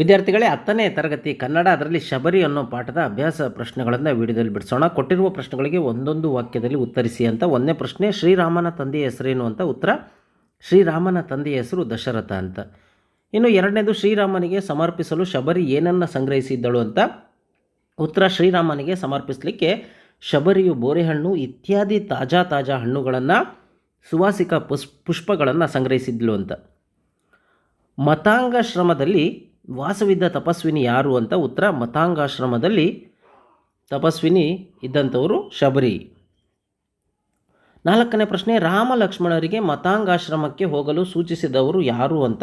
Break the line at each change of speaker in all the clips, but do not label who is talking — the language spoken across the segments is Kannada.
ವಿದ್ಯಾರ್ಥಿಗಳೇ ಹತ್ತನೇ ತರಗತಿ ಕನ್ನಡ ಅದರಲ್ಲಿ ಶಬರಿ ಅನ್ನೋ ಪಾಠದ ಅಭ್ಯಾಸ ಪ್ರಶ್ನೆಗಳನ್ನು ವಿಡಿಯೋದಲ್ಲಿ ಬಿಡಿಸೋಣ. ಕೊಟ್ಟಿರುವ ಪ್ರಶ್ನೆಗಳಿಗೆ ಒಂದೊಂದು ವಾಕ್ಯದಲ್ಲಿ ಉತ್ತರಿಸಿ ಅಂತ ಒಂದನೇ ಪ್ರಶ್ನೆ, ಶ್ರೀರಾಮನ ತಂದೆಯ ಹೆಸರೇನು ಅಂತ ಉತ್ತರ, ಶ್ರೀರಾಮನ ತಂದೆಯ ಹೆಸರು ದಶರಥ ಅಂತ. ಇನ್ನು ಎರಡನೇದು, ಶ್ರೀರಾಮನಿಗೆ ಸಮರ್ಪಿಸಲು ಶಬರಿ ಏನನ್ನು ಸಂಗ್ರಹಿಸಿದ್ದಳು ಅಂತ ಉತ್ತರ, ಶ್ರೀರಾಮನಿಗೆ ಸಮರ್ಪಿಸಲಿಕ್ಕೆ ಶಬರಿಯು ಬೋರೆಹಣ್ಣು ಇತ್ಯಾದಿ ತಾಜಾ ತಾಜಾ ಹಣ್ಣುಗಳನ್ನು, ಸುವಾಸಿಕ ಪುಷ್, ಪುಷ್ಪಗಳನ್ನು ಸಂಗ್ರಹಿಸಿದ್ಲು ಅಂತ. ಮತಾಂಗಾಶ್ರಮದಲ್ಲಿ ವಾಸವಿದ್ದ ತಪಸ್ವಿನಿ ಯಾರು ಅಂತ ಉತ್ತರ ಮತಾಂಗಾಶ್ರಮದಲ್ಲಿ ತಪಸ್ವಿನಿ ಇದ್ದಂಥವರು ಶಬರಿ. ನಾಲ್ಕನೇ ಪ್ರಶ್ನೆ ರಾಮ ಲಕ್ಷ್ಮಣರಿಗೆ ಮತಾಂಗಾಶ್ರಮಕ್ಕೆ ಹೋಗಲು ಸೂಚಿಸಿದವರು ಯಾರು ಅಂತ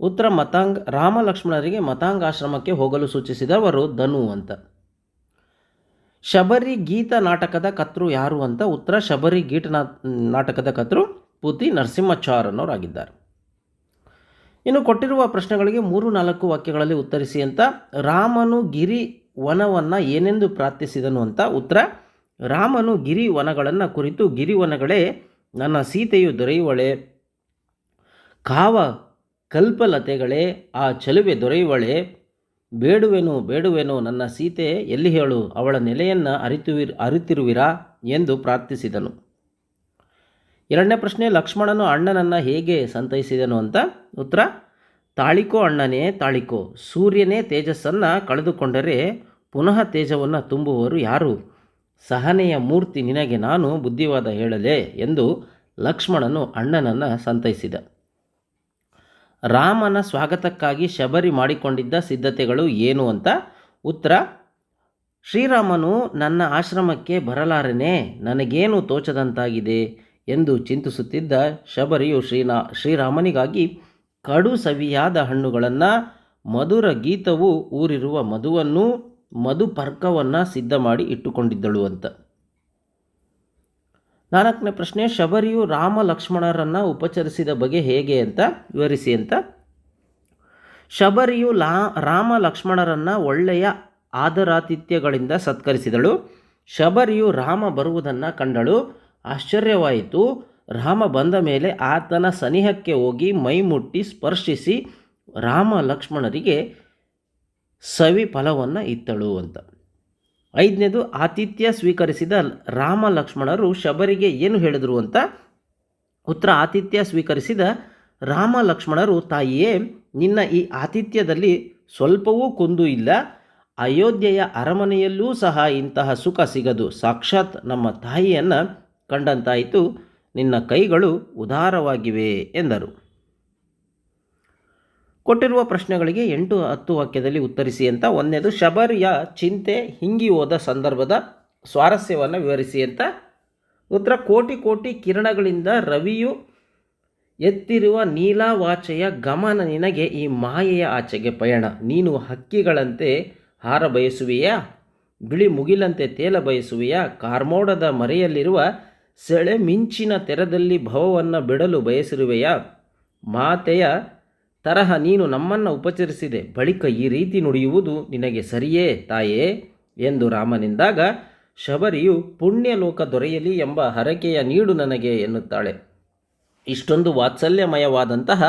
ಉತ್ತರ ಮತಾಂಗ ರಾಮ ಲಕ್ಷ್ಮಣರಿಗೆ ಮತಾಂಗಾಶ್ರಮಕ್ಕೆ ಹೋಗಲು ಸೂಚಿಸಿದವರು ಧನು ಅಂತ. ಶಬರಿ ಗೀತ ನಾಟಕದ ಕರ್ತೃ ಯಾರು ಅಂತ ಉತ್ತರ ಶಬರಿ ಗೀಟ ನಾಟಕದ ಕರ್ತೃ ಪೂತಿ ನರಸಿಂಹಾಚಾರ್ಯನವರಾಗಿದ್ದಾರೆ ಇನ್ನು ಕೊಟ್ಟಿರುವ ಪ್ರಶ್ನೆಗಳಿಗೆ ಮೂರು ನಾಲ್ಕು ವಾಕ್ಯಗಳಲ್ಲಿ ಉತ್ತರಿಸಿ ಅಂತ ರಾಮನು ಗಿರಿ ವನವನ್ನು ಏನೆಂದು ಪ್ರಾರ್ಥಿಸಿದನು ಅಂತ ಉತ್ತರ, ರಾಮನು ಗಿರಿ ವನಗಳನ್ನು ಕುರಿತು ಗಿರಿವನಗಳೇ, ನನ್ನ ಸೀತೆಯು ದೊರೆಯುವಳೆ, ಕಾವ ಕಲ್ಪಲತೆಗಳೇ, ಆ ಚಲುವೆ ದೊರೆಯುವಳೆ, ಬೇಡುವೆನು ಬೇಡುವೆನು ನನ್ನ ಸೀತೆ ಎಲ್ಲಿ ಹೇಳು, ಅವಳ ನೆಲೆಯನ್ನು ಅರಿತುವಿ, ಅರಿತಿರುವಿರಾ ಎಂದು ಪ್ರಾರ್ಥಿಸಿದನು. ಎರಡನೇ ಪ್ರಶ್ನೆ, ಲಕ್ಷ್ಮಣನು ಅಣ್ಣನನ್ನು ಹೇಗೆ ಸಂತೈಸಿದನು ಅಂತ? ಉತ್ತರ, ತಾಳಿಕೋ ಅಣ್ಣನೇ ತಾಳಿಕೋ, ಸೂರ್ಯನೇ ತೇಜಸ್ಸನ್ನು ಕಳೆದುಕೊಂಡರೆ ಪುನಃ ತೇಜವನ್ನು ತುಂಬುವವರು ಯಾರು? ಸಹನೆಯ ಮೂರ್ತಿ ನಿನಗೆ ನಾನು ಬುದ್ಧಿವಾದ ಹೇಳಲೆ ಎಂದು ಲಕ್ಷ್ಮಣನು ಅಣ್ಣನನ್ನು ಸಂತೈಸಿದ. ರಾಮನ ಸ್ವಾಗತಕ್ಕಾಗಿ ಶಬರಿ ಮಾಡಿಕೊಂಡಿದ್ದ ಸಿದ್ಧತೆಗಳು ಏನು ಅಂತ? ಉತ್ತರ, ಶ್ರೀರಾಮನು ನನ್ನ ಆಶ್ರಮಕ್ಕೆ ಬರಲಾರನೆ, ನನಗೇನು ತೋಚದಂತಾಗಿದೆ? ಎಂದು ಚಿಂತಿಸುತ್ತಿದ್ದ ಶಬರಿಯು ಶ್ರೀನಾ, ಶ್ರೀರಾಮನಿಗಾಗಿ ಕಡು ಸವಿಯಾದ ಹಣ್ಣುಗಳನ್ನು, ಮಧುರ ಗೀತವು ಊರಿರುವ ಮಧುವನ್ನು ಮಧುಪರ್ಕವನ್ನು ಸಿದ್ಧ ಮಾಡಿ ಇಟ್ಟುಕೊಂಡಿದ್ದಳು ಅಂತ. ನಾಲ್ಕನೇ ಪ್ರಶ್ನೆ, ಶಬರಿಯು ರಾಮ ಲಕ್ಷ್ಮಣರನ್ನು ಉಪಚರಿಸಿದ ಬಗೆ ಹೇಗೆ ಅಂತ ವಿವರಿಸಿ ಅಂತ. ಶಬರಿಯು ಲಾ, ರಾಮ ಲಕ್ಷ್ಮಣರನ್ನು ಒಳ್ಳೆಯ ಆದರಾತಿಥ್ಯಗಳಿಂದ ಸತ್ಕರಿಸಿದಳು. ಶಬರಿಯು ರಾಮ ಬರುವುದನ್ನು ಕಂಡಳು. ಆಶ್ಚರ್ಯವಾಯಿತು. ರಾಮ ಬಂದ ಮೇಲೆ ಆತನ ಸನಿಹಕ್ಕೆ ಹೋಗಿ ಮೈಮುಟ್ಟಿ ಸ್ಪರ್ಶಿಸಿ ರಾಮ ಲಕ್ಷ್ಮಣರಿಗೆ ಸವಿ ಫಲವನ್ನು ಇತ್ತಳು ಅಂತ. ಐದನೇದು, ಆತಿಥ್ಯ ಸ್ವೀಕರಿಸಿದ ರಾಮ ಲಕ್ಷ್ಮಣರು ಶಬರಿಗೆ ಏನು ಹೇಳಿದರು ಅಂತ? ಉತ್ತರ, ಆತಿಥ್ಯ ಸ್ವೀಕರಿಸಿದ ರಾಮ ಲಕ್ಷ್ಮಣರು, ತಾಯಿಯೇ, ನಿನ್ನ ಈ ಆತಿಥ್ಯದಲ್ಲಿ ಸ್ವಲ್ಪವೂ ಕುಂದು ಇಲ್ಲ. ಅಯೋಧ್ಯೆಯ ಅರಮನೆಯಲ್ಲೂ ಸಹ ಇಂತಹ ಸುಖ ಸಿಗದು. ಸಾಕ್ಷಾತ್ ನಮ್ಮ ತಾಯಿಯನ್ನು ಕಂಡಂತಾಯಿತು, ನಿನ್ನ ಕೈಗಳು ಉದಾರವಾಗಿವೆ ಎಂದರು. ಕೊಟ್ಟಿರುವ ಪ್ರಶ್ನೆಗಳಿಗೆ ಎಂಟು ಹತ್ತು ವಾಕ್ಯದಲ್ಲಿ ಉತ್ತರಿಸಿ ಅಂತ. ಒಂದನೇದು, ಶಬರಿಯ ಚಿಂತೆ ಹಿಂಗಿ ಹೋದ ಸಂದರ್ಭದ ಸ್ವಾರಸ್ಯವನ್ನು ವಿವರಿಸಿ ಅಂತ. ಉತ್ತರ, ಕೋಟಿ ಕೋಟಿ ಕಿರಣಗಳಿಂದ ರವಿಯು ಎತ್ತಿರುವ ನೀಲಾವಾಚೆಯ ಗಮನ ನಿನಗೆ ಈ ಮಾಯೆಯ ಆಚೆಗೆ ಪಯಣ. ನೀನು ಹಕ್ಕಿಗಳಂತೆ ಹಾರ ಬಯಸುವೆಯಾ? ಬಿಳಿ ಮುಗಿಲಂತೆ ತೇಲ ಬಯಸುವೆಯಾ? ಕಾರ್ಮೋಡದ ಮರೆಯಲ್ಲಿರುವ ಸೆಳೆ ಮಿಂಚಿನ ತೆರದಲ್ಲಿ ಭವವನ್ನು ಬಿಡಲು ಬಯಸಿರುವೆಯಾ? ಮಾತೆಯ ತರಹ ನೀನು ನಮ್ಮನ್ನು ಉಪಚರಿಸಿದೆ. ಬಳಿಕ ಈ ರೀತಿ ನುಡಿಯುವುದು ನಿನಗೆ ಸರಿಯೇ ತಾಯೇ? ಎಂದು ರಾಮನಿಂದಾಗ ಶಬರಿಯು ಪುಣ್ಯಲೋಕ ದೊರೆಯಲಿ ಎಂಬ ಹರಕೆಯ ನೀಡು ನನಗೆ ಎನ್ನುತ್ತಾಳೆ. ಇಷ್ಟೊಂದು ವಾತ್ಸಲ್ಯಮಯವಾದಂತಹ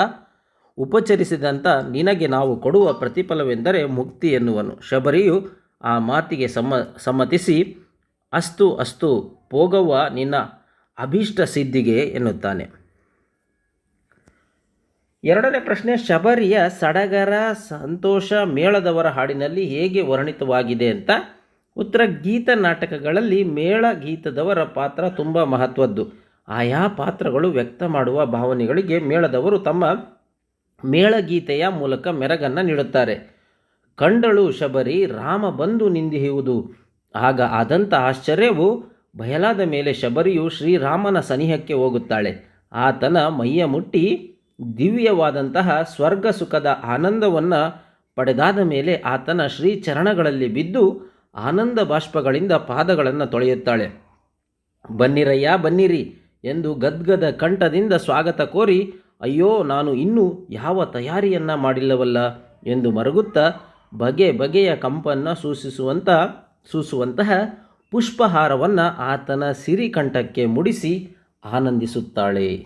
ಉಪಚರಿಸಿದಂಥ ನಿನಗೆ ನಾವು ಕೊಡುವ ಪ್ರತಿಫಲವೆಂದರೆ ಮುಕ್ತಿ ಎನ್ನುವನು. ಶಬರಿಯು ಆ ಮಾತಿಗೆ ಸಮ್ಮ, ಸಮ್ಮತಿಸಿ, ಅಸ್ತು ಅಸ್ತು, ಪೋಗವ್ವ ನಿನ್ನ ಅಭೀಷ್ಟ ಸಿದ್ಧಿಗೆ ಎನ್ನುತ್ತಾನೆ. ಎರಡನೇ ಪ್ರಶ್ನೆ, ಶಬರಿಯ ಸಡಗರ ಸಂತೋಷ ಮೇಳದವರ ಹಾಡಿನಲ್ಲಿ ಹೇಗೆ ವರ್ಣಿತವಾಗಿದೆ ಅಂತ? ಉತ್ತರ, ಗೀತ ನಾಟಕಗಳಲ್ಲಿ ಮೇಳ ಗೀತದವರ ಪಾತ್ರ ತುಂಬ ಮಹತ್ವದ್ದು. ಆಯಾ ಪಾತ್ರಗಳು ವ್ಯಕ್ತ ಮಾಡುವ ಭಾವನೆಗಳಿಗೆ ಮೇಳದವರು ತಮ್ಮ ಮೇಳಗೀತೆಯ ಮೂಲಕ ಮೆರಗನ್ನು ನೀಡುತ್ತಾರೆ. ಕಂಡಳು ಶಬರಿ, ರಾಮ ಬಂದು ನಿಂದಿಹುವುದು ಆಗ ಆದಂಥ ಆಶ್ಚರ್ಯವು ಬಯಲಾದ ಮೇಲೆ ಶಬರಿಯು ಶ್ರೀರಾಮನ ಸನಿಹಕ್ಕೆ ಹೋಗುತ್ತಾಳೆ. ಆತನ ಮೈಯ ಮುಟ್ಟಿ ದಿವ್ಯವಾದಂತಹ ಸ್ವರ್ಗ ಸುಖದ ಆನಂದವನ್ನು ಪಡೆದಾದ ಮೇಲೆ ಆತನ ಶ್ರೀಚರಣಗಳಲ್ಲಿ ಬಿದ್ದು ಆನಂದ ಬಾಷ್ಪಗಳಿಂದ ಪಾದಗಳನ್ನು ತೊಳೆಯುತ್ತಾಳೆ. ಬನ್ನಿರಯ್ಯ, ಬನ್ನಿರಿ ಎಂದು ಗದ್ಗದ ಕಂಠದಿಂದ ಸ್ವಾಗತ ಕೋರಿ, ಅಯ್ಯೋ, ನಾನು ಇನ್ನೂ ಯಾವ ತಯಾರಿಯನ್ನು ಮಾಡಿಲ್ಲವಲ್ಲ ಎಂದು ಮರುಗುತ್ತಾ ಬಗೆ ಬಗೆಯ ಕಂಪನ್ನು ಸೂಚಿಸುವಂಥ ಸೂಸುವಂತಹ ಪುಷ್ಪಹಾರವನ್ನು ಆತನ ಸಿರಿಕಂಠಕ್ಕೆ ಮುಡಿಸಿ ಆನಂದಿಸುತ್ತಾಳೆ.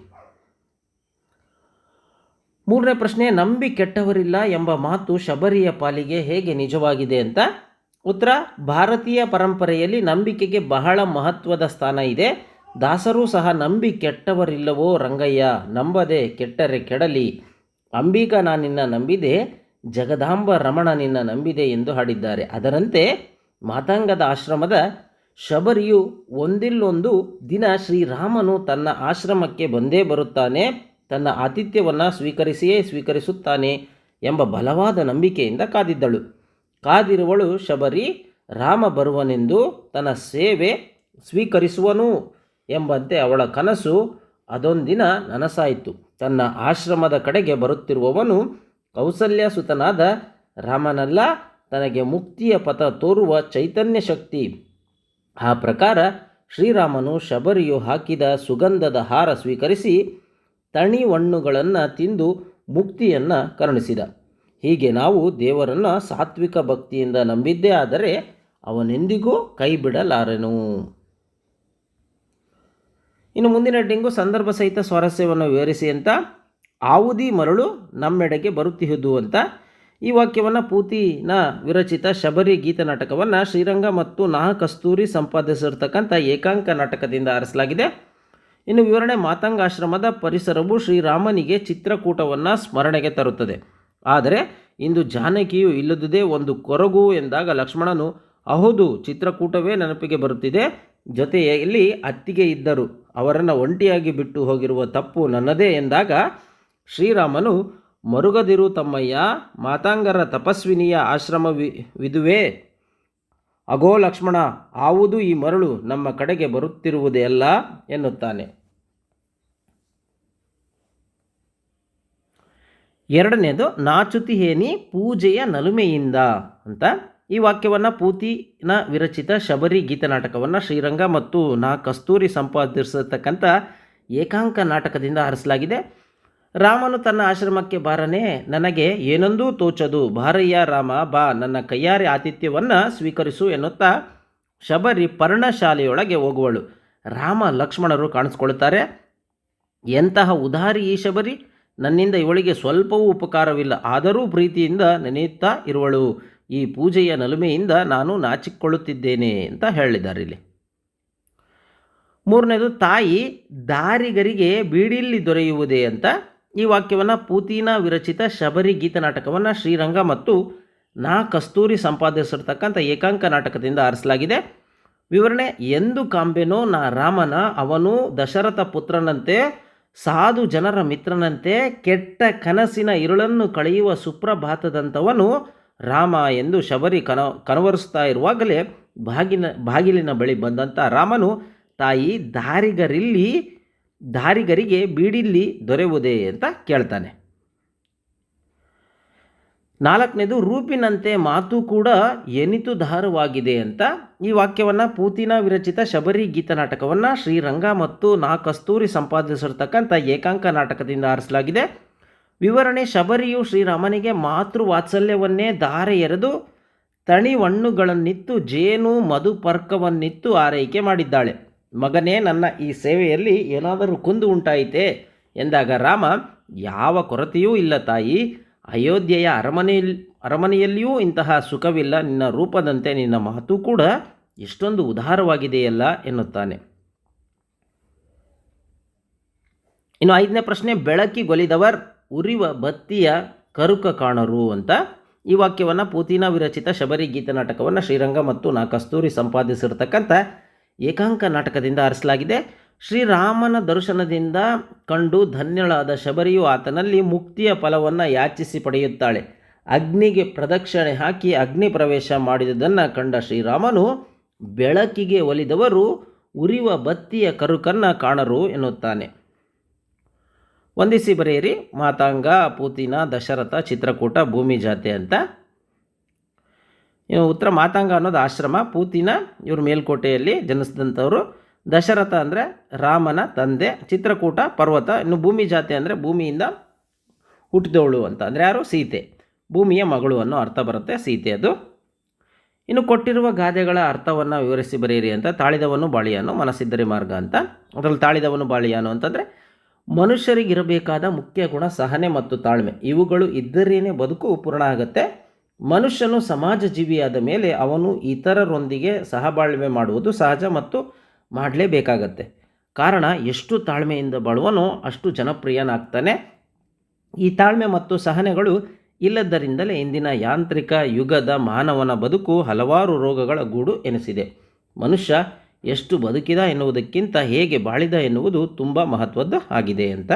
ಮೂರನೇ ಪ್ರಶ್ನೆ, ನಂಬಿ ಕೆಟ್ಟವರಿಲ್ಲ ಎಂಬ ಮಾತು ಶಬರಿಯ ಪಾಲಿಗೆ ಹೇಗೆ ನಿಜವಾಗಿದೆ ಅಂತ? ಉತ್ತರ, ಭಾರತೀಯ ಪರಂಪರೆಯಲ್ಲಿ ನಂಬಿಕೆಗೆ ಬಹಳ ಮಹತ್ವದ ಸ್ಥಾನ ಇದೆ. ದಾಸರೂ ಸಹ ನಂಬಿ ಕೆಟ್ಟವರಿಲ್ಲವೋ ರಂಗಯ್ಯ, ನಂಬದೆ ಕೆಟ್ಟರೆ ಕೆಡಲಿ. ಅಂಬಿಗ ನಾನಿನ್ನ ನಂಬಿದೆ, ಜಗದಾಂಬ ರಮಣ ನಿನ್ನ ನಂಬಿದೆ ಎಂದು ಹಾಡಿದ್ದಾರೆ. ಅದರಂತೆ, ಮಾತಾಂಗದ ಆಶ್ರಮದ ಶಬರಿಯು ಒಂದಿಲ್ಲೊಂದು ದಿನ ಶ್ರೀರಾಮನು ತನ್ನ ಆಶ್ರಮಕ್ಕೆ ಬಂದೇ ಬರುತ್ತಾನೆ, ತನ್ನ ಆತಿಥ್ಯವನ್ನು ಸ್ವೀಕರಿಸಿಯೇ ಸ್ವೀಕರಿಸುತ್ತಾನೆ ಎಂಬ ಬಲವಾದ ನಂಬಿಕೆಯಿಂದ ಕಾದಿದ್ದಳು. ಕಾದಿರುವಳು ಶಬರಿ, ರಾಮ ಬರುವನೆಂದು ತನ್ನ ಸೇವೆ ಸ್ವೀಕರಿಸುವನು ಎಂಬಂತೆ ಅವಳ ಕನಸು ಅದೊಂದಿನ ನನಸಾಯಿತು. ತನ್ನ ಆಶ್ರಮದ ಕಡೆಗೆ ಬರುತ್ತಿರುವವನು ಕೌಸಲ್ಯ ಸುತನಾದ ರಾಮನಲ್ಲ, ತನಗೆ ಮುಕ್ತಿಯ ಪಥ ತೋರುವ ಚೈತನ್ಯ ಶಕ್ತಿ ಆ ಪ್ರಕಾರ ಶ್ರೀರಾಮನು ಶಬರಿಯು ಹಾಕಿದ ಸುಗಂಧದ ಹಾರ ಸ್ವೀಕರಿಸಿ ತಣಿ ಹಣ್ಣುಗಳನ್ನು ತಿಂದು ಮುಕ್ತಿಯನ್ನು ಕರುಣಿಸಿದ. ಹೀಗೆ ನಾವು ದೇವರನ್ನು ಸಾತ್ವಿಕ ಭಕ್ತಿಯಿಂದ ನಂಬಿದ್ದೇ ಆದರೆ ಅವನೆಂದಿಗೂ ಕೈ ಬಿಡಲಾರೆನು ಇನ್ನು ಮುಂದಿನ ಡಿಂಗು ಸಂದರ್ಭ ಸಹಿತ ಸ್ವಾರಸ್ಯವನ್ನು ವಿವರಿಸಿ ಅಂತ, ಆವುದಿ ಮರಳು ನಮ್ಮೆಡೆಗೆ ಬರುತ್ತಿಹುದು ಅಂತ ಈ ವಾಕ್ಯವನ್ನು ಪೂತಿನ ವಿರಚಿತ ಶಬರಿ ಗೀತ ನಾಟಕವನ್ನು ಶ್ರೀರಂಗ ಮತ್ತು ನಾ ಕಸ್ತೂರಿ ಸಂಪಾದಿಸಿರ್ತಕ್ಕಂಥ ಏಕಾಂಕ ನಾಟಕದಿಂದ ಆರಿಸಲಾಗಿದೆ. ಇನ್ನು ವಿವರಣೆ ಮಾತಂಗಾಶ್ರಮದ ಪರಿಸರವು ಶ್ರೀರಾಮನಿಗೆ ಚಿತ್ರಕೂಟವನ್ನು ಸ್ಮರಣೆಗೆ ತರುತ್ತದೆ. ಆದರೆ ಇಂದು ಜಾನಕಿಯು ಇಲ್ಲದುದೇ ಒಂದು ಕೊರಗು ಎಂದಾಗ ಲಕ್ಷ್ಮಣನು ಹೌದು ಚಿತ್ರಕೂಟವೇ ನೆನಪಿಗೆ ಬರುತ್ತಿದೆ. ಜೊತೆಯಲ್ಲಿ ಅತ್ತಿಗೆ ಇದ್ದರು. ಅವರನ್ನು ಒಂಟಿಯಾಗಿ ಬಿಟ್ಟು ಹೋಗಿರುವ ತಪ್ಪು ನನ್ನದೇ ಎಂದಾಗ ಶ್ರೀರಾಮನು ಮರುಗದಿರು ತಮ್ಮಯ್ಯ, ಮಾತಾಂಗರ ತಪಸ್ವಿನಿಯ ಆಶ್ರಮ ವಿದುವೇ. ಅಗೋ ಲಕ್ಷ್ಮಣ, ಆವುದು ಈ ಮರಳು ನಮ್ಮ ಕಡೆಗೆ ಬರುತ್ತಿರುವುದೇ ಅಲ್ಲ ಎನ್ನುತ್ತಾನೆ. ಎರಡನೇದು, ನಾಚುತಿ ಹೇನಿ ಪೂಜೆಯ ನಲುಮೆಯಿಂದ ಅಂತ. ಈ ವಾಕ್ಯವನ್ನು ಪೂತಿನ ವಿರಚಿತ ಶಬರಿ ಗೀತ ನಾಟಕವನ್ನು ಶ್ರೀರಂಗ ಮತ್ತು ನಾ ಕಸ್ತೂರಿ ಸಂಪಾದಿಸತಕ್ಕಂಥ ಏಕಾಂಕ ನಾಟಕದಿಂದ ಹರಿಸಲಾಗಿದೆ ರಾಮನು ತನ್ನ ಆಶ್ರಮಕ್ಕೆ ಬಾರನೆ, ನನಗೆ ಏನೊಂದೂ ತೋಚದು. ಬಾರಯ್ಯ ರಾಮ, ಬಾ, ನನ್ನ ಕೈಯಾರೆ ಆತಿಥ್ಯವನ್ನು ಸ್ವೀಕರಿಸು ಎನ್ನುತ್ತಾ ಶಬರಿ ಪರ್ಣಶಾಲೆಯೊಳಗೆ ಹೋಗುವಳು. ರಾಮ, ಲಕ್ಷ್ಮಣರು ಕಾಣಿಸ್ಕೊಳ್ತಾರೆ ಎಂತಹ ಉದಾರಿ ಈ ಶಬರಿ? ನನ್ನಿಂದ ಇವಳಿಗೆ ಸ್ವಲ್ಪವೂ ಉಪಕಾರವಿಲ್ಲ, ಆದರೂ ಪ್ರೀತಿಯಿಂದ ನೆನೆಯುತ್ತಾ ಇರುವಳು. ಈ ಪೂಜೆಯ ನಲುಮೆಯಿಂದ ನಾನು ನಾಚಿಕೊಳ್ಳುತ್ತಿದ್ದೇನೆ ಅಂತ ಹೇಳಿದ್ದಾರೆ ಇಲ್ಲಿ. ಮೂರನೇದು, ತಾಯಿ ದಾರಿಗರಿಗೆ ಬೀಡಿಲ್ಲಿ ದೊರೆಯುವುದೇ ಅಂತ ಈ ವಾಕ್ಯವನ್ನು ಪೂತಿನ ವಿರಚಿತ ಶಬರಿ ಗೀತ ನಾಟಕವನ್ನು ಶ್ರೀರಂಗ ಮತ್ತು ನಾ ಕಸ್ತೂರಿ ಸಂಪಾದಿಸಿರ್ತಕ್ಕಂಥ ಏಕಾಂಕ ನಾಟಕದಿಂದ ಆರಿಸಲಾಗಿದೆ. ವಿವರಣೆ, ಎಂದು ಕಾಂಬೆನೋ ನಾ ರಾಮನ, ಅವನು ದಶರಥ ಪುತ್ರನಂತೆ, ಸಾಧು ಜನರ ಮಿತ್ರನಂತೆ, ಕೆಟ್ಟ ಕನಸಿನ ಇರುಳನ್ನು ಕಳೆಯುವ ಸುಪ್ರಭಾತದಂಥವನು ರಾಮ ಎಂದು ಶಬರಿ ಕನ ಕನವರಿಸ್ತಾ ಇರುವಾಗಲೇ ಬಾಗಿನ ಬಾಗಿಲಿನ ಬಳಿ ಬಂದಂಥ ರಾಮನು, ತಾಯಿ, ದಾರಿಗರಿಲ್ಲಿ ದಾರಿಗರಿಗೆ ಬೀಡಿಲ್ಲಿ ದೊರೆಯುವುದೇ ಅಂತ ಕೇಳ್ತಾನೆ. ನಾಲ್ಕನೇದು, ರೂಪಿನಂತೆ ಮಾತು ಕೂಡ ಎನಿತು ದಾರವಾಗಿದೆ ಅಂತ ಈ ವಾಕ್ಯವನ್ನು ಪೂತಿನ ವಿರಚಿತ ಶಬರಿ ಗೀತ ನಾಟಕವನ್ನು ಶ್ರೀರಂಗ ಮತ್ತು ನಾ ಕಸ್ತೂರಿ ಸಂಪಾದಿಸಿರ್ತಕ್ಕಂಥ ಏಕಾಂಕ ನಾಟಕದಿಂದ ಆರಿಸಲಾಗಿದೆ. ವಿವರಣೆ, ಶಬರಿಯು ಶ್ರೀರಾಮನಿಗೆ ಮಾತೃ ವಾತ್ಸಲ್ಯವನ್ನೇ ದಾರೆ ಎರೆದು ತಣಿವಣ್ಣುಗಳನ್ನಿತ್ತು, ಜೇನು ಮಧುಪರ್ಕವನ್ನಿತ್ತು ಆರೈಕೆ ಮಾಡಿದ್ದಾಳೆ. ಮಗನೇ ನನ್ನ ಈ ಸೇವೆಯಲ್ಲಿ ಏನಾದರೂ ಕುಂದು ಉಂಟಾಯಿತೆ ಎಂದಾಗ ರಾಮ, ಯಾವ ಕೊರತೆಯೂ ಇಲ್ಲ ತಾಯಿ, ಅಯೋಧ್ಯೆಯ ಅರಮನೆಯಲ್ಲಿ ಅರಮನೆಯಲ್ಲಿಯೂ ಇಂತಹ ಸುಖವಿಲ್ಲ, ನಿನ್ನ ರೂಪದಂತೆ ನಿನ್ನ ಮಾತು ಕೂಡ ಎಷ್ಟೊಂದು ಉದಾರವಾಗಿದೆಯಲ್ಲ ಎನ್ನುತ್ತಾನೆ. ಇನ್ನು ಐದನೇ ಪ್ರಶ್ನೆ ಬೆಳಕಿಗೊಲಿದವರ್ ಉರಿವ ಬತ್ತಿಯ ಕರುಕ ಕಾಣರು ಅಂತ ಈ ವಾಕ್ಯವನ್ನು ಪೂತಿನ ವಿರಚಿತ ಶಬರಿ ಗೀತ ನಾಟಕವನ್ನು ಶ್ರೀರಂಗ ಮತ್ತು ನಾ ಕಸ್ತೂರಿ ಸಂಪಾದಿಸಿರ್ತಕ್ಕಂಥ ಏಕಾಂಕ ನಾಟಕದಿಂದ ಆರಿಸಲಾಗಿದೆ. ಶ್ರೀರಾಮನ ದರ್ಶನದಿಂದ ಕಂಡು ಧನ್ಯಳಾದ ಶಬರಿಯು ಆತನಲ್ಲಿ ಮುಕ್ತಿಯ ಫಲವನ್ನು ಯಾಚಿಸಿ ಪಡೆಯುತ್ತಾಳೆ. ಅಗ್ನಿಗೆ ಪ್ರದಕ್ಷಿಣೆ ಹಾಕಿ ಅಗ್ನಿ ಪ್ರವೇಶ ಮಾಡಿದುದನ್ನು ಕಂಡ ಶ್ರೀರಾಮನು, ಬೆಳಕಿಗೆ ಒಲಿದವರು ಉರಿವ ಬತ್ತಿಯ ಕರುಕನ್ನು ಕಾಣರು ಎನ್ನುತ್ತಾನೆ. ವಂದಿಸಿ ಬರೆಯಿರಿ, ಮಾತಾಂಗ, ಪೂತಿನ, ದಶರಥ, ಚಿತ್ರಕೂಟ, ಭೂಮಿ ಜಾತೆ ಅಂತ. ಉತ್ತರ ಮಾತಾಂಗ ಅನ್ನೋದು ಆಶ್ರಮ, ಪೂತಿನ, ಇವರು ಮೇಲ್ಕೋಟೆಯಲ್ಲಿ ಜನಿಸಿದಂಥವರು. ದಶರಥ ಅಂದರೆ ರಾಮನ ತಂದೆ, ಚಿತ್ರಕೂಟ, ಪರ್ವತ, ಇನ್ನು ಭೂಮಿ ಜಾತಿ ಅಂದರೆ ಭೂಮಿಯಿಂದ ಹುಟ್ಟಿದವಳು ಅಂತ. ಅಂದರೆ ಯಾರು? ಸೀತೆ. ಭೂಮಿಯ ಮಗಳು ಅನ್ನೋ ಅರ್ಥ ಬರುತ್ತೆ ಸೀತೆ ಅದು. ಇನ್ನು ಕೊಟ್ಟಿರುವ ಗಾದೆಗಳ ಅರ್ಥವನ್ನು ವಿವರಿಸಿ ಬರೆಯಿರಿ ಅಂತ. ತಾಳಿದವನು ಬಾಳಿಯಾನು, ಮನಸ್ಸಿದ್ದರೆ ಮಾರ್ಗ ಅಂತ. ಅದರಲ್ಲಿ ತಾಳಿದವನು ಬಾಳಿಯಾನು ಅಂತಂದರೆ, ಮನುಷ್ಯರಿಗಿರಬೇಕಾದ ಮುಖ್ಯ ಗುಣ ಸಹನೆ ಮತ್ತು ತಾಳ್ಮೆ. ಇವುಗಳು ಇದ್ದರೇನೆ ಬದುಕು ಪೂರ್ಣ ಆಗುತ್ತೆ. ಮನುಷ್ಯನು ಸಮಾಜ ಜೀವಿಯಾದ ಮೇಲೆ ಅವನು ಇತರರೊಂದಿಗೆ ಸಹಬಾಳ್ವೆ ಮಾಡುವುದು ಸಹಜ ಮತ್ತು ಮಾಡಲೇಬೇಕಾಗತ್ತೆ. ಕಾರಣ, ಎಷ್ಟು ತಾಳ್ಮೆಯಿಂದ ಬಾಳುವನೋ ಅಷ್ಟು ಜನಪ್ರಿಯನಾಗ್ತಾನೆ. ಈ ತಾಳ್ಮೆ ಮತ್ತು ಸಹನೆಗಳು ಇಲ್ಲದರಿಂದಲೇ ಇಂದಿನ ಯಾಂತ್ರಿಕ ಯುಗದ ಮಾನವನ ಬದುಕು ಹಲವಾರು ರೋಗಗಳ ಗೂಡು ಎನಿಸಿದೆ. ಮನುಷ್ಯ ಎಷ್ಟು ಬದುಕಿದ ಎನ್ನುವುದಕ್ಕಿಂತ ಹೇಗೆ ಬಾಳಿದ ಎನ್ನುವುದು ತುಂಬ ಮಹತ್ವದ್ದು ಆಗಿದೆ ಅಂತ.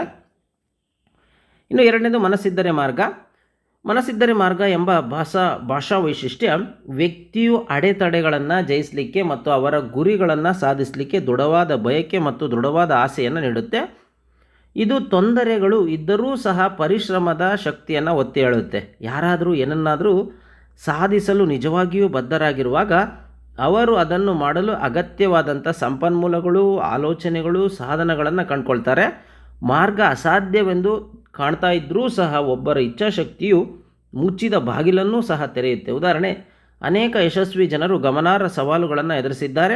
ಇನ್ನು ಎರಡನೇದು ಮನಸ್ಸಿದ್ದರೆ ಮಾರ್ಗ. ಮನಸ್ಸಿದ್ದರೆ ಮಾರ್ಗ ಎಂಬ ಭಾಷಾ ಭಾಷಾ ವೈಶಿಷ್ಟ್ಯ ವ್ಯಕ್ತಿಯು ಅಡೆತಡೆಗಳನ್ನು ಜಯಿಸಲಿಕ್ಕೆ ಮತ್ತು ಅವರ ಗುರಿಗಳನ್ನು ಸಾಧಿಸಲಿಕ್ಕೆ ದೃಢವಾದ ಬಯಕೆ ಮತ್ತು ದೃಢವಾದ ಆಸೆಯನ್ನು ನೀಡುತ್ತೆ. ಇದು ತೊಂದರೆಗಳು ಇದ್ದರೂ ಸಹ ಪರಿಶ್ರಮದ ಶಕ್ತಿಯನ್ನು ಒತ್ತಿ ಹೇಳುತ್ತೆ. ಯಾರಾದರೂ ಏನನ್ನಾದರೂ ಸಾಧಿಸಲು ನಿಜವಾಗಿಯೂ ಬದ್ಧರಾಗಿರುವಾಗ ಅವರು ಅದನ್ನು ಮಾಡಲು ಅಗತ್ಯವಾದಂಥ ಸಂಪನ್ಮೂಲಗಳು, ಆಲೋಚನೆಗಳು, ಸಾಧನಗಳನ್ನು ಕಂಡುಕೊಳ್ತಾರೆ. ಮಾರ್ಗ ಅಸಾಧ್ಯವೆಂದು ಕಾಣ್ತಾ ಇದ್ದರೂ ಸಹ ಒಬ್ಬರ ಇಚ್ಛಾಶಕ್ತಿಯು ಮುಚ್ಚಿದ ಬಾಗಿಲನ್ನೂ ಸಹ ತೆರೆಯುತ್ತೆ. ಉದಾಹರಣೆ, ಅನೇಕ ಯಶಸ್ವಿ ಜನರು ಗಮನಾರ್ಹ ಸವಾಲುಗಳನ್ನು ಎದುರಿಸಿದ್ದಾರೆ.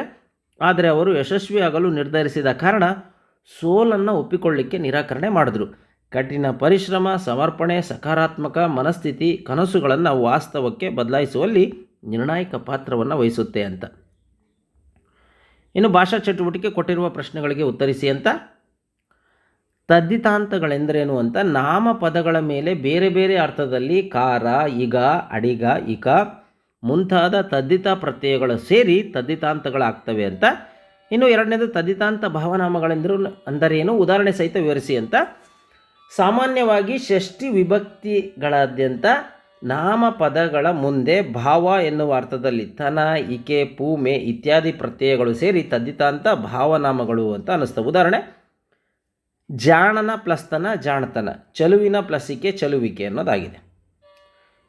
ಆದರೆ ಅವರು ಯಶಸ್ವಿಯಾಗಲು ನಿರ್ಧರಿಸಿದ ಕಾರಣ ಸೋಲನ್ನು ಒಪ್ಪಿಕೊಳ್ಳಿಕ್ಕೆ ನಿರಾಕರಣೆ ಮಾಡಿದ್ರು. ಕಠಿಣ ಪರಿಶ್ರಮ, ಸಮರ್ಪಣೆ, ಸಕಾರಾತ್ಮಕ ಮನಸ್ಥಿತಿ, ಕನಸುಗಳನ್ನು ವಾಸ್ತವಕ್ಕೆ ಬದಲಾಯಿಸುವಲ್ಲಿ ನಿರ್ಣಾಯಕ ಪಾತ್ರವನ್ನು ವಹಿಸುತ್ತೆ ಅಂತ. ಇನ್ನು ಭಾಷಾ ಚಟುವಟಿಕೆ ಕೊಟ್ಟಿರುವ ಪ್ರಶ್ನೆಗಳಿಗೆ ಉತ್ತರಿಸಿ ಅಂತ. ತದ್ದಿತಾಂತಗಳೆಂದರೇನು ಅಂತ ನಾಮಪದಗಳ ಮೇಲೆ ಬೇರೆ ಬೇರೆ ಅರ್ಥದಲ್ಲಿ ಕಾರ ಇಗ, ಅಡಿಗ, ಇಕ ಮುಂತಾದ ತದ್ದಿತ ಪ್ರತ್ಯಯಗಳು ಸೇರಿ ತದ್ದಿತಾಂತಗಳಾಗ್ತವೆ ಅಂತ. ಇನ್ನು ಎರಡನೇದು ತದ್ದಿತಾಂತ ಭಾವನಾಮಗಳೆಂದರೂ ಅಂದರೇನು? ಉದಾಹರಣೆ ಸಹಿತ ವಿವರಿಸಿ ಅಂತ. ಸಾಮಾನ್ಯವಾಗಿ ಷಷ್ಠಿ ವಿಭಕ್ತಿಗಳಾದ್ಯಂತ ನಾಮಪದಗಳ ಮುಂದೆ ಭಾವ ಎನ್ನುವ ಅರ್ಥದಲ್ಲಿ ತನ, ಇಕೆ, ಪೂಮೆ ಇತ್ಯಾದಿ ಪ್ರತ್ಯಯಗಳು ಸೇರಿ ತದ್ದಿತಾಂತ ಭಾವನಾಮಗಳು ಅಂತ ಅನ್ನಿಸ್ತವೆ. ಉದಾಹರಣೆ ಜಾಣನ ಪ್ಲಸ್ತನ ಜಾಣತನ, ಚಲುವಿನ ಪ್ಲಸ್ಸಿಕೆ ಚಲುವಿಕೆ ಅನ್ನೋದಾಗಿದೆ.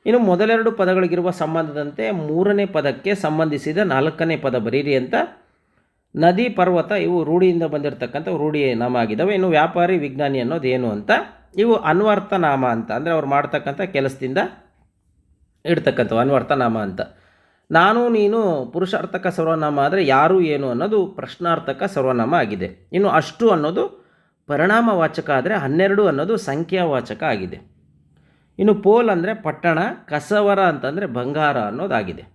ಇನ್ನು ಮೊದಲೆರಡು ಪದಗಳಿಗಿರುವ ಸಂಬಂಧದಂತೆ ಮೂರನೇ ಪದಕ್ಕೆ ಸಂಬಂಧಿಸಿದ ನಾಲ್ಕನೇ ಪದ ಬರೀರಿ ಅಂತ. ನದಿ, ಪರ್ವತ ಇವು ರೂಢಿಯಿಂದ ಬಂದಿರತಕ್ಕಂಥ ರೂಢಿ ನಾಮ ಆಗಿದ್ದಾವೆ. ಇನ್ನು ವ್ಯಾಪಾರಿ, ವಿಜ್ಞಾನಿ ಅನ್ನೋದು ಏನು ಅಂತ. ಇವು ಅನ್ವರ್ಥ ನಾಮ ಅಂತ. ಅಂದರೆ ಅವ್ರು ಮಾಡ್ತಕ್ಕಂಥ ಕೆಲಸದಿಂದ ಇಡ್ತಕ್ಕಂಥವು ಅನ್ವರ್ಥ ನಾಮ ಅಂತ. ನಾನು, ನೀನು, ಪುರುಷಾರ್ಥಕ ಸರ್ವನಾಮ ಆದರೆ ಯಾರು, ಏನು ಅನ್ನೋದು ಪ್ರಶ್ನಾರ್ಥಕ ಸರ್ವನಾಮ ಆಗಿದೆ. ಇನ್ನು ಅಷ್ಟು ಅನ್ನೋದು ಪರಿಣಾಮವಾಚಕ ಆದರೆ ಹನ್ನೆರಡು ಅನ್ನೋದು ಸಂಖ್ಯಾವಾಚಕ ಆಗಿದೆ. ಇನ್ನು ಪೋಲ್ ಅಂದರೆ ಪಟ್ಟಣ ಕಸವರ ಅಂತಂದರೆ ಬಂಗಾರ ಅನ್ನೋದಾಗಿದೆ.